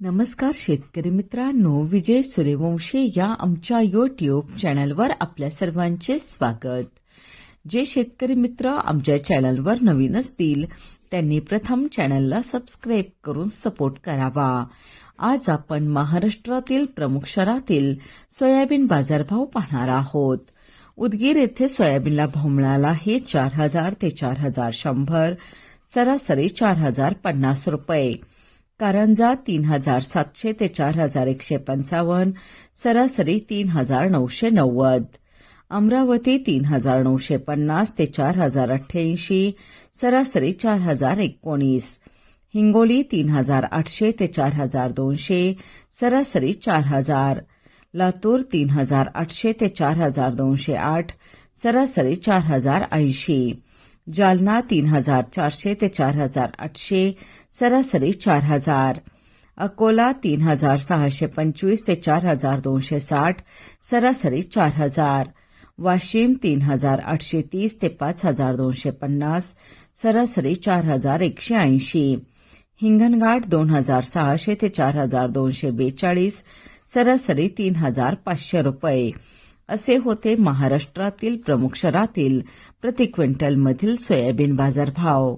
नमस्कार शेतकरी मित्रांनो विजय सूर्यवंशी या आमच्या युट्यूब चॅनलवर आपल्या सर्वांचे स्वागत. जे शेतकरी मित्र आमच्या चॅनलवर नवीन असतील त्यांनी प्रथम चॅनलला सबस्क्राईब करून सपोर्ट करावा. आज आपण महाराष्ट्रातील प्रमुख शहरातील सोयाबीन बाजारभाव पाहणार आहोत. उदगीर येथे सोयाबीनला भाव मिळाला आहे चार हजार ते चार हजार शंभर सरासरी चार हजार पन्नास रुपये. कारंजा तीन हजार सातशे ते चार हजार एकशे पंचावन्न सरासरी तीन हजार नऊशे नव्वद. अमरावती तीन हजार नऊशे पन्नास ते चार हजार अठ्ठ्याऐंशी सरासरी चार हजार एकोणीस. हिंगोली तीन हजार आठशे ते चार हजार दोनशे सरासरी चार हजार. लातूर तीन हजार आठशे ते चार हजार दोनशे आठ सरासरी चार हजार ऐंशी. जालना तीन हजार चारशे ते चार हजार आठशे सरासरी चार हजार. अकोला तीन हजार सहाशे पंचवीस ते चार हजार दोनशे साठ सरासरी चार हजार. वाशिम तीन हजार आठशे तीस ते पाच हजार दोनशे पन्नास सरासरी चार हजार एकशे ऐंशी. हिंगणघाट दोन हजार सहाशे ते चार हजार दोनशे बेचाळीस सरासरी तीन हजार पाचशे रुपये. असे होते महाराष्ट्रातील प्रमुख शहरातील प्रति क्विंटलमधील सोयाबीन बाजारभाव.